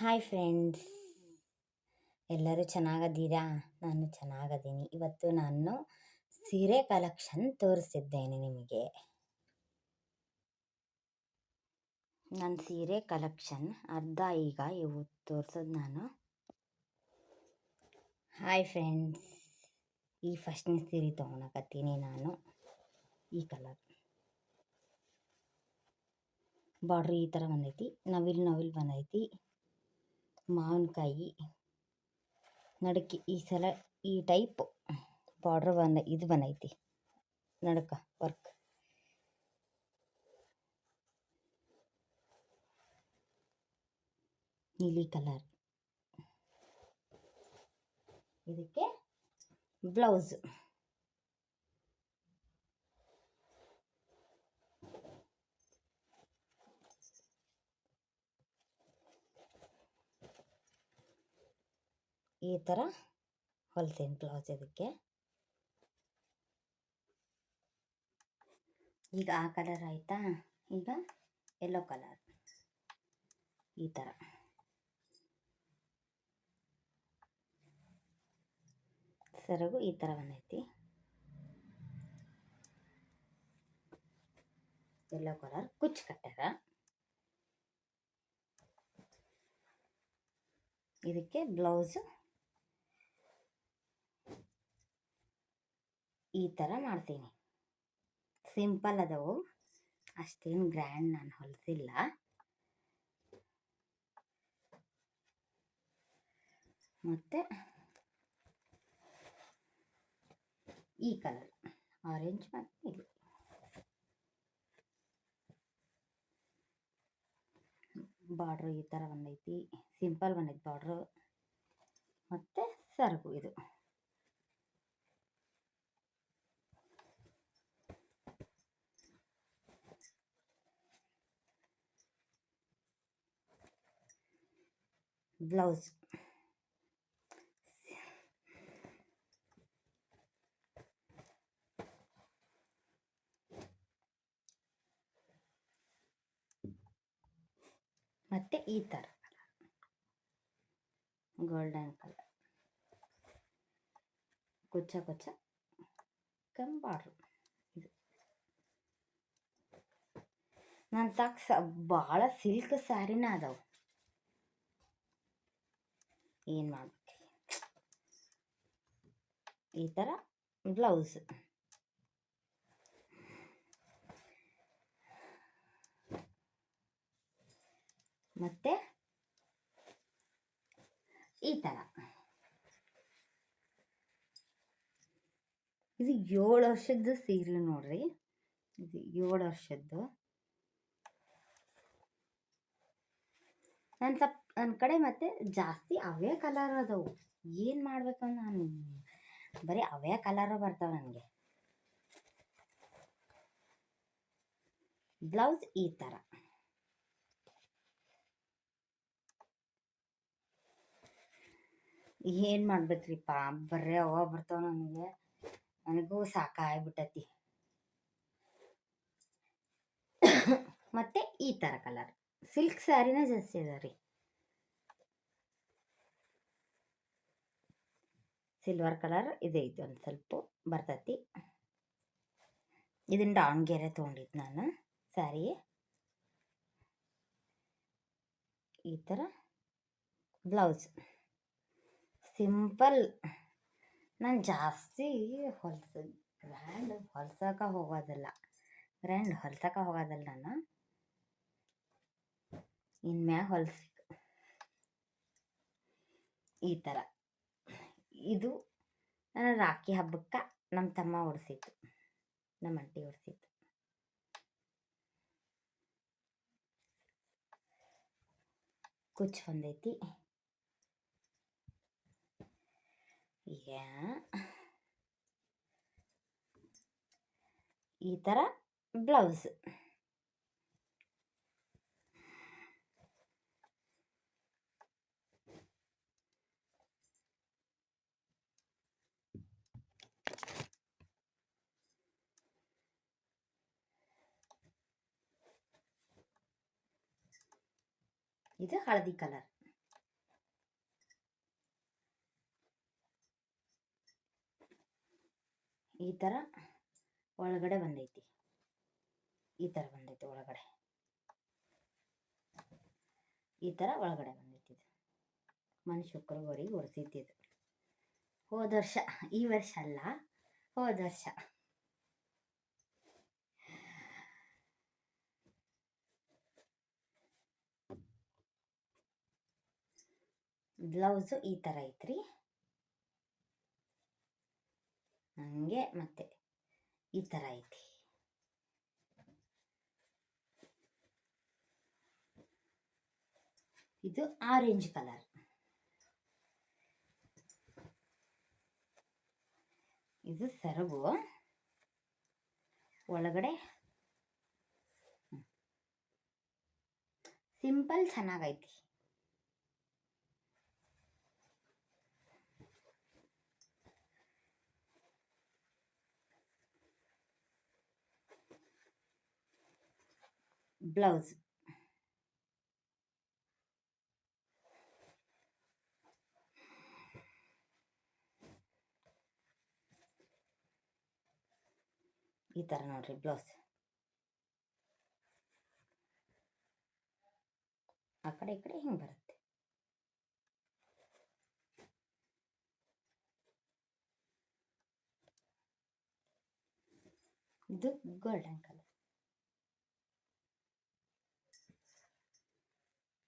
Hi friends ಎಲ್ಲರೂ ಚೆನ್ನಾಗದ್ದೀರಾ? ನಾನು ಚೆನ್ನಾಗದ್ದೀನಿ ಇವತ್ತು ನಾನು ಸೀರೆ ಕಲೆಕ್ಷನ್ ತೋರಿಸಿದ್ದೇನೆ ನಿಮಗೆ. ನನ್ನ ಸೀರೆ ಕಲೆಕ್ಷನ್ ಅರ್ಧ ಈಗ ಇವು ತೋರಿಸೋದು ನಾನು. ಹಾಯ್ ಫ್ರೆಂಡ್ಸ್ ಈ ಫಸ್ಟ್ನೇ ಸೀರೆ ತೊಗೊಳಕತ್ತೀನಿ ನಾನು. ಈ ಕಲರ್ ಬಾರ್ಡ್ರ್ ಈ ಥರ ಬಂದೈತಿ. ನವಿಲ್ ನವಿಲ್ ಬಂದೈತಿ. ಮಾವಿನಕಾಯಿ ನಡಕ್ಕೆ ಈ ಸಲ ಈ ಟೈಪ್ ಬಾರ್ಡ್ರ್ ಬಂದ ಇದು ಬಂದೈತಿ ನಡಕ ವರ್ಕ್ ನೀಲಿ ಕಲರ್ ಇದಕ್ಕೆ ಬ್ಲೌಸ್ ಈ ಥರ ಹೊಲ್ತೀನಿ ಬ್ಲೌಸ್ ಇದಕ್ಕೆ. ಈಗ ಆ ಕಲರ್ ಆಯಿತಾ? ಈಗ ಯೆಲ್ಲೋ ಕಲರ್ ಈ ಥರ ಸೆರಗು ಈ ಥರ ಬಂದೈತಿ. ಯೆಲ್ಲೋ ಕಲರ್ ಕುಚ್ಚು ಕಟ್ಟಾರ ಇದಕ್ಕೆ ಬ್ಲೌಸು ಈ ಥರ ಮಾಡ್ತೀನಿ. ಸಿಂಪಲ್ ಅದವು. ಅಷ್ಟೇನು ಗ್ರ್ಯಾಂಡ್ ನಾನು ಹೊಲಿಸಿಲ್ಲ. ಮತ್ತು ಈ ಕಲರ್ ಆರೆಂಜ್ ಮತ್ತು ಇದು ಬಾರ್ಡ್ರು ಈ ಥರ ಬಂದೈತಿ ಸಿಂಪಲ್ ಬಂದೈತಿ ಬಾರ್ಡ್ರು ಮತ್ತು ಸರಗು ಇದು. ಬ್ಲೌಸ್. ಮತ್ತು ಈ ಥರ ಗೋಲ್ಡನ್ ಕಲರ್ ಕುಚ್ಚ ಕುಚ್ಚ ಕಂಬಾಡ್ರು ಇದು. ನಾನು ತಾಕ್ಸ ಭಾಳ ಸಿಲ್ಕ್ ಸ್ಯಾರಿನ ಅದಾವು. ಏನು ಮಾಡ್ಬೇಕು ಈ ಥರ ಬ್ಲೌಸ್. ಮತ್ತೆ ಈ ಥರ ಇದು ಏಳು ವರ್ಷದ್ದು ಸೀರೆ ನೋಡ್ರಿ. ಇದು ಏಳು ವರ್ಷದ್ದು. ನಾನು ಸ್ವಲ್ಪ ನನ್ನ ಕಡೆ ಮತ್ತೆ ಜಾಸ್ತಿ ಅವೇ ಕಲರ್ ಅದಾವು. ಏನು ಮಾಡ್ಬೇಕು ನಾನು ಬರೀ ಅವೇ ಕಲರ್ ಬರ್ತಾವೆ ನನಗೆ. ಬ್ಲೌಸ್ ಈ ಥರ ಏನು ಮಾಡ್ಬೇಕ್ರಿಪ್ಪ, ಬರೀ ಅವ ಬರ್ತಾವ ನನಗೆ. ನನಗೂ ಸಾಕಾಗ್ಬಿಟ್ಟತಿ. ಮತ್ತೆ ಈ ಥರ ಕಲರ್ ಸಿಲ್ಕ್ ಸ್ಯಾರಿನೇ ಜಾಸ್ತಿ ಅದ ರೀ. ಸಿಲ್ವರ್ ಕಲರ್ ಇದೆ ಇದು ಒಂದು ಸ್ವಲ್ಪ ಬರ್ತೈತಿ. ಇದನ್ನು ದಾವಣಗೆರೆ ತೊಗೊಂಡಿದ್ದು ನಾನು ಸ್ಯಾರಿ ಈ ಥರ ಬ್ಲೌಸ್ ಸಿಂಪಲ್ ನಾನು ಜಾಸ್ತಿ ಹೊಲ್ಸ ಗ್ರ್ಯಾಂಡ್ ಹೊಲ್ಸಕ್ಕೆ ಹೋಗೋದಿಲ್ಲ. ಗ್ರ್ಯಾಂಡ್ ಹೊಲ್ಸಕ್ಕೆ ಹೋಗೋದಿಲ್ಲ ನಾನು. ಇನ್ಮ್ಯಾಗ ಹೊಲ್ಸ, ಈ ಥರ ಇದು ನನ್ನ ರಾಖಿ ಹಬ್ಬಕ್ಕೆ ನಮ್ಮ ತಮ್ಮ ಹೊಡ್ಸಿತ್ತು ನಮ್ಮ ಅಂಟಿ ಹೊಡ್ಸಿತ್ತು ಕುಚ್ ಹೊಂದೈತಿ ಈ ಥರ ಬ್ಲೌಸ್. ಇದು ಹಳದಿ ಕಲರ್ ಈ ತರ ಒಳಗಡೆ ಬಂದೈತಿ. ಈ ತರ ಬಂದೈತಿ ಒಳಗಡೆ. ಈ ತರ ಒಳಗಡೆ ಬಂದೈತಿ ಇದು. ಮನೆ ಶುಕ್ರವಾರಿಗೆ ಒರೆಸಿದ್ದಿದ್ದು ಹೋದ ವರ್ಷ, ಈ ವರ್ಷ ಅಲ್ಲ, ಹೋದ ವರ್ಷ. ಬ್ಲೌಸು ಈ ಥರ ಐತ್ರಿ. ಹಂಗೆ ಮತ್ತೆ ಈ ಥರ ಐತಿ. ಇದು ಆರೆಂಜ್ ಕಲರ್ ಇದು ಸೆರಗು. ಒಳಗಡೆ ಸಿಂಪಲ್ ಚೆನ್ನಾಗೈತಿ. ಬ್ಲೌಸ್ ಈ ಥರ ನೋಡ್ರಿ ಬ್ಲೌಸ್ ಆ ಕಡೆ ಈ ಕಡೆ ಹಿಂಗೆ ಬರುತ್ತೆ ಇದು ಗೋಲ್ಡನ್ ಕಲರ್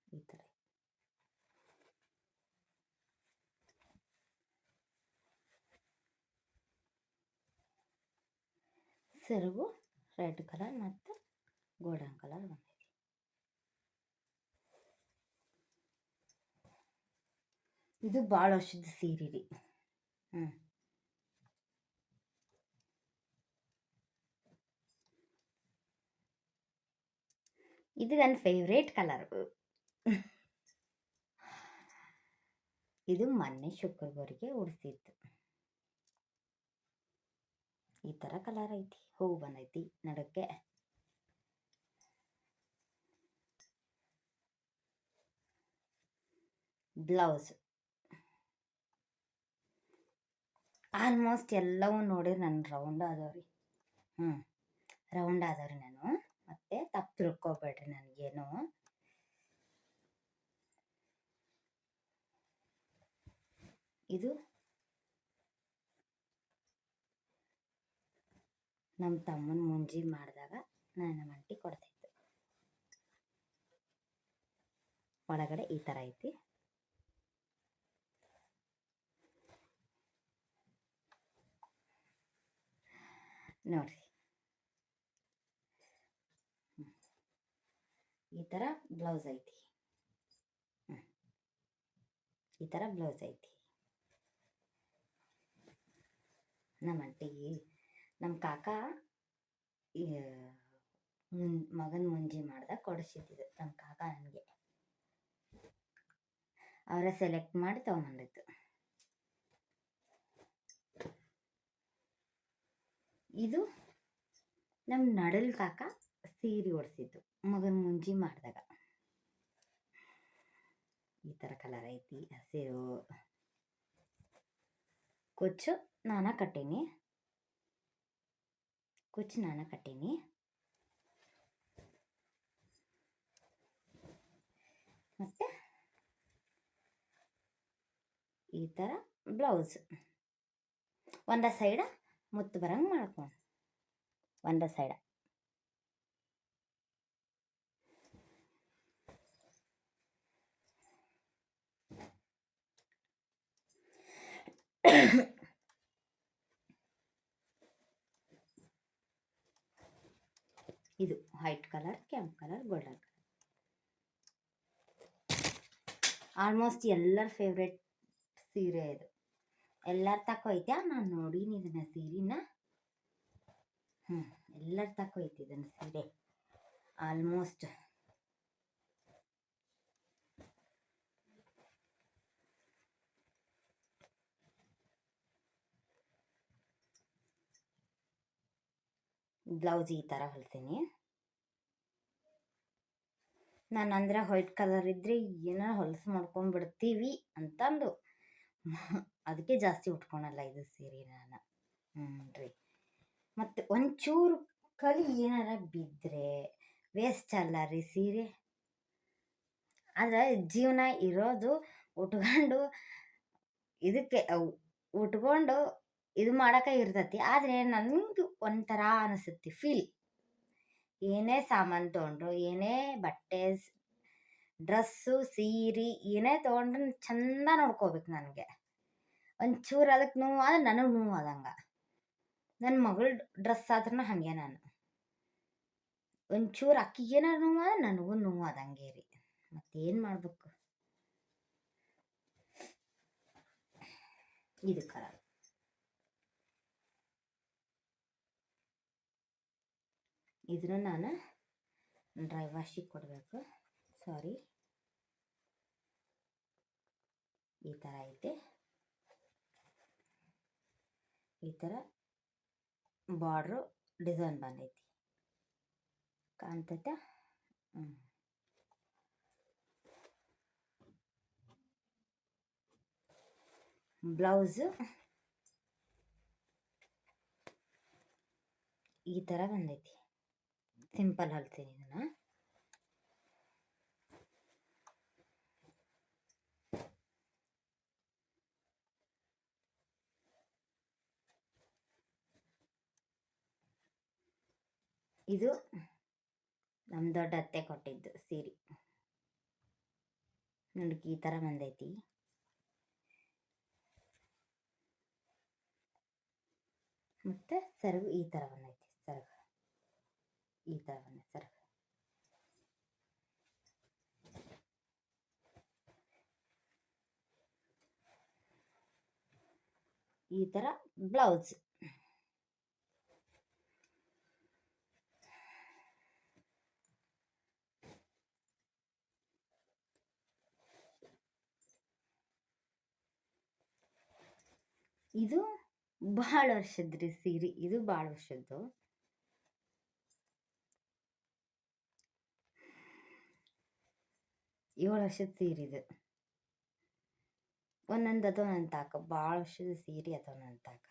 ಈ ಥರ ಸೆರಗು ರೆಡ್ ಕಲರ್ ಮತ್ತು ಗೋಲ್ಡನ್ ಕಲರ್ ಬಂದೈತಿ ಇದು ಭಾಳ ವರ್ಷದ ಸೀರೆ ರೀ. ಇದು ನನ್ನ ಫೇವ್ರೇಟ್ ಕಲರ್ ಇದು ಮೊನ್ನೆ ಶುಕ್ರವಾರಿಗೆ ಉಡ್ಸಿದ್ದು. ಈ ಥರ ಕಲರ್ ಐತಿ, ಹೂವು ಬಂದೈತಿ ನಡಕ್ಕೆ. ಬ್ಲೌಸ್ ಆಲ್ಮೋಸ್ಟ್ ಎಲ್ಲವೂ ನೋಡಿ ನನ್ನ ರೌಂಡ್ ಆದವ್ರಿ. ಹ್ಞೂ ರೌಂಡ್ ಆದವ್ರಿ ನಾನು. ಮತ್ತೆ ತಪ್ಪು ತಿಳ್ಕೊಬೇಡ್ರಿ ನನಗೇನು. ಇದು ನಮ್ಮ ತಮ್ಮನ ಮುಂಜಿ ಮಾಡಿದಾಗ ನಾನು ನಮ್ಮ ಮಂಟಿ ಕೊಡ್ತಿತ್ತು. ಒಳಗಡೆ ಈ ಥರ ಐತಿ. ನೋಡ್ರಿ. ಈ ಥರ ಬ್ಲೌಸ್ ಐತಿ. ಈ ಥರ ಬ್ಲೌಸ್ ಐತಿ. ನಮ್ಮ ಅಂಟಿಗೆ ನಮ್ಮ ಕಾಕ ಮುನ್, ಮಗನ ಮುಂಜಿ ಮಾಡ್ದಾಗ ಕೊಡಿಸಿದ್ದು ನಮ್ಮ ಕಾಕ ನನಗೆ. ಅವರ ಸೆಲೆಕ್ಟ್ ಮಾಡಿ ತೊಗೊಂಬಂದಿತ್ತು ಇದು ನಮ್ಮ ನಡಲ್ ಕಾಕ ಸೀರೆ ಒಡ್ಸಿದ್ದು ಮಗನ ಮುಂಜಿ ಮಾಡಿದಾಗ. ಈ ಥರ ಕಲರ್ ಐತಿ, ಹಸಿರು. ಕೊಚ್ಚು, ನಾನು ಕಟ್ಟೀನಿ. ಕುಚ್ಚು ನಾನು ಕಟ್ಟೀನಿ. ಮತ್ತು ಈ ಥರ ಬ್ಲೌಸ್. ಒಂದ ಸೈಡ ಮುತ್ತು ಬರಂಗೆ ಮಾಡ್ಕೊಂಡು ಒಂದ ಸೈಡ ಇದು ವೈಟ್ ಕಲರ್ ಕೆಂಪು ಕಲರ್ ಗೋಲ್ಡನ್ ಕಲರ್ ಆಲ್ಮೋಸ್ಟ್ ಎಲ್ಲರ ಫೇವ್ರೆಟ್ ಸೀರೆ ಇದು. ಎಲ್ಲರ ತಕ್ಕ ನಾನು ನೋಡೀನಿ ಇದನ್ನ ಸೀರೆನ. ಹ್ಞೂ ಎಲ್ಲರ ತಕ್ಕ ಐತಿ ಇದನ್ನ ಸೀರೆ. ಆಲ್ಮೋಸ್ಟ್ ಬ್ಲೌಸ್ ಈ ಥರ ಹೊಲ್ತೀನಿ ನಾನು ಅಂದ್ರೆ ವೈಟ್ ಕಲರ್ ಇದ್ರೆ ಏನೋ ಹೊಲಸು ಮಾಡ್ಕೊಂಡ್ಬಿಡ್ತೀವಿ ಅಂತಂದು. ಅದಕ್ಕೆ ಜಾಸ್ತಿ ಉಟ್ಕೊಳಲ್ಲ ಇದು ಸೀರೆ ನಾನು. ಹ್ಞೂ ರೀ ಮತ್ತು ಒಂಚೂರು ಕಲಿ ಏನಾರ ಬಿದ್ದರೆ ವೇಸ್ಟ್ ಅಲ್ಲ ರೀ ಸೀರೆ. ಆದರೆ ಜೀವನ ಇರೋದು ಉಟ್ಕೊಂಡು ಇದಕ್ಕೆ ಉಟ್ಕೊಂಡು ಇದು ಮಾಡೋಕೆ ಇರ್ತೈತಿ. ಆದರೆ ನನಗೆ ಒಂಥರ ಅನಿಸುತ್ತೆ ಫೀಲ್ ಏನೇ ಸಾಮಾನು ತೊಗೊಂಡ್ರು, ಏನೇ ಬಟ್ಟೆ ಡ್ರೆಸ್ಸು, ಸೀರೆ, ಏನೇ ತೊಗೊಂಡ್ರು ಚಂದ ನೋಡ್ಕೋಬೇಕು ನನಗೆ. ಒಂಚೂರು ಅದಕ್ಕೆ ನೋವು ಆದ್ರೆ ನನಗೆ ನೋವು ಆದಂಗೆ ನನ್ನ ಮಗಳ ಡ್ರೆಸ್ ಆದ್ರೂ ಹಾಗೆ ನಾನು. ಒಂಚೂರು ಅಕ್ಕಿಗೆ ಏನಾರು ನೋವು ಆದ್ರೆ ನನಗೂ ನೋವು ಆದಂಗೆ ರೀ. ಮತ್ತೇನು ಮಾಡಬೇಕು? ಇದು ಕಲರ್ ಇದನ್ನು ನಾನು ಡ್ರೈ ವಾಶಿಗೆ ಕೊಡಬೇಕು. ಸಾರಿ ಈ ಥರ ಐತೆ. ಈ ಥರ ಬಾರ್ಡ್ರು ಡಿಸೈನ್ ಬಂದೈತಿ. ಕಾಣ್ತೈತೆ? ಬ್ಲೌಸು. ಈ ಥರ ಬಂದೈತಿ. ಸಿಂಪಲ್ ಹಲ್ತೀನಿ ಇದನ್ನು. ಇದು ನಮ್ಮ ದೊಡ್ಡ ಅತ್ತೆ ಕೊಟ್ಟಿದ್ದು ಸೀರೆ. ನೋಡಿ ಈ ಥರ ಬಂದೈತಿ. ಮತ್ತು ಸೆರಗು ಈ ಥರ ಬಂದೈತಿ. ಈ ಥರ ಈ ಥರ ಬ್ಲೌಸ್ ಇದು ಭಾಳ ವರ್ಷದ ರೀ ಸೀರೆ. ಇದು ಭಾಳ ವರ್ಷದ್ದು. ಏಳು ವರ್ಷದ ಸೀರೆ ಇದು ಒಂದೊಂದು ಅದು ನನ್ನ ತಾಕ ಭಾಳ ವರ್ಷದ ಸೀರೆ ಅದು ನನ್ನ ತಾಕ.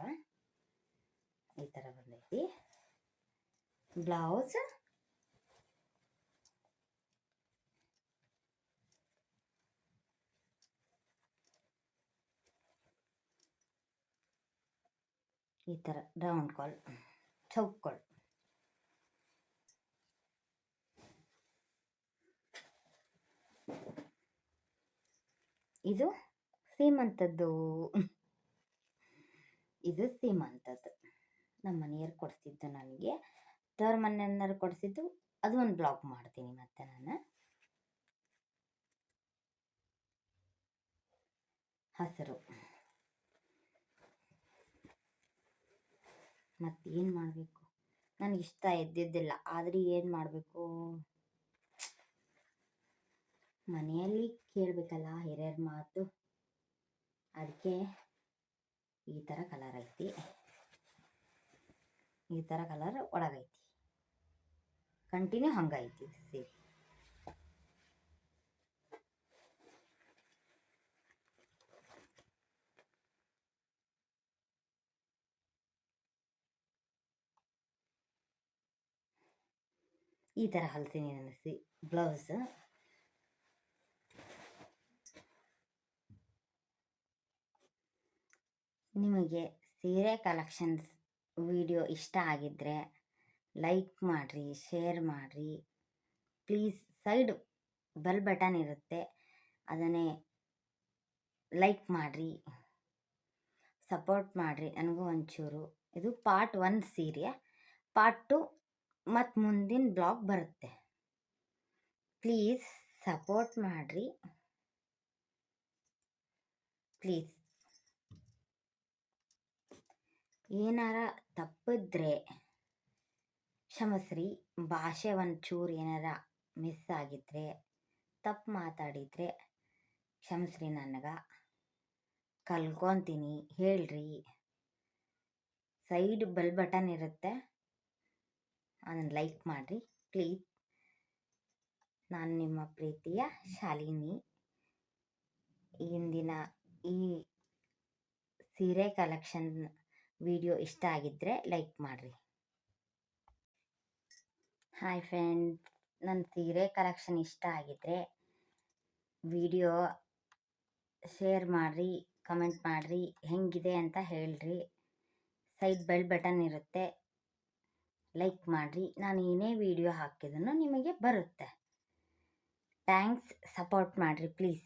ಈ ಥರ ಬಂದೈತಿ. ಬ್ಲೌಸ್. ಈ ಥರ ರೌಂಡ್ ಕಾಲ್ ಚೌಕ್ ಕಾಲ್ ಇದು ಸೀಮಂತದ್ದು. ಇದು ಸೀಮಂತದ್ದು. ನಮ್ಮ ಮನೆಯವ್ರು ಕೊಡಿಸಿದ್ದು ನನಗೆ. ತವ್ರ ಮನೆಯವ್ರು ಕೊಡಿಸಿದ್ದು, ಅದು ಒಂದು ಬ್ಲಾಗ್ ಮಾಡ್ತೀನಿ ಮತ್ತೆ ನಾನು. ಹಸಿರು. ಮತ್ತೇನು ಮಾಡಬೇಕು? ನನಗಿಷ್ಟ ಇದ್ದಿದ್ದಿಲ್ಲ ಆದರೆ ಏನು ಮಾಡಬೇಕು? ಮನೆಯಲ್ಲಿ ಕೇಳಬೇಕಲ್ಲ ಹಿರಿಯರ ಮಾತು. ಅದಕ್ಕೆ ಈ ಥರ ಕಲರ್ ಐತಿ. ಈ ಥರ ಕಲರ್ ಒಳಗೈತಿ. ಕಂಟಿನ್ಯೂ ಹಂಗೈತಿ ಸೀರೆ. ಈ ಥರ ಹೊಲ್ತೀನಿ ನನ್ನ ಬ್ಲೌಸ್ ನಿಮಗೆ ಸೀರೆ ಕಲೆಕ್ಷನ್ಸ್ ವಿಡಿಯೋ ಇಷ್ಟ ಆಗಿದ್ದರೆ ಲೈಕ್ ಮಾಡಿರಿ, ಶೇರ್ ಮಾಡಿರಿ. ಪ್ಲೀಸ್ ಸೈಡ್ ಬೆಲ್ ಬಟನ್ ಇರುತ್ತೆ, ಅದನ್ನೇ ಲೈಕ್ ಮಾಡಿರಿ, ಸಪೋರ್ಟ್ ಮಾಡಿರಿ ನನಗೂ ಒಂಚೂರು. ಇದು ಪಾರ್ಟ್ ಒನ್ ಸೀರೆ, ಪಾರ್ಟ್ ಟು ಮತ್ತು ಮುಂದಿನ ಬ್ಲಾಗ್ ಬರುತ್ತೆ. ಪ್ಲೀಸ್ ಸಪೋರ್ಟ್ ಮಾಡಿರಿ. ಪ್ಲೀಸ್ ಏನಾರ ತಪ್ಪಿದ್ರೆ ಕ್ಷಮಿಸ್ರಿ ಭಾಷೆ ಒಂಚೂರು ಏನಾರ ಮಿಸ್ ಆಗಿದ್ರೆ, ತಪ್ಪು ಮಾತಾಡಿದರೆ ಕ್ಷಮಿಸ್ರಿ ನನಗೆ. ಕಲ್ಕೊತೀನಿ, ಹೇಳ್ರಿ. ಸೈಡ್ ಬೆಲ್ ಬಟನ್ ಇರುತ್ತೆ ಅದನ್ನು ಲೈಕ್ ಮಾಡಿರಿ, ಪ್ಲೀಸ್. ನಾನು ನಿಮ್ಮ ಪ್ರೀತಿಯ ಶಾಲಿನಿ. ಇಂದಿನ ಈ ಸೀರೆ ಕಲೆಕ್ಷನ್ ವಿಡಿಯೋ ಇಷ್ಟ ಆಗಿದ್ದರೆ ಲೈಕ್ ಮಾಡಿರಿ. ಹಾಯ್ ಫ್ರೆಂಡ್ ನನ್ನ ಸೀರೆ ಕಲೆಕ್ಷನ್ ಇಷ್ಟ ಆಗಿದ್ರೆ ವಿಡಿಯೋ ಶೇರ್ ಮಾಡಿರಿ ಕಮೆಂಟ್ ಮಾಡಿರಿ, ಹೆಂಗಿದೆ ಅಂತ ಹೇಳ್ರಿ. ಸೈಡ್ ಬೆಲ್ ಬಟನ್ ಇರುತ್ತೆ, ಲೈಕ್ ಮಾಡಿರಿ. ನಾನು ಏನೇ ವಿಡಿಯೋ ಹಾಕಿದನು ನಿಮಗೆ ಬರುತ್ತೆ. ಥ್ಯಾಂಕ್ಸ್ ಸಪೋರ್ಟ್ ಮಾಡಿರಿ ಪ್ಲೀಸ್